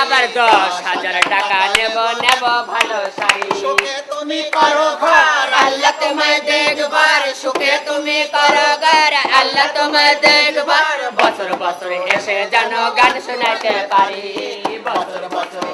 আবার দশ হাজার টাকা নেব নেব ভালো সুখে তুমি করো ঘর আল্লাহ তোমার দেখবার সুখে তুমি করো ঘর আল্লাহ তোমায় দেখবার বছর বছর এসে জানো গান শোনাতে পারি। বছর বছর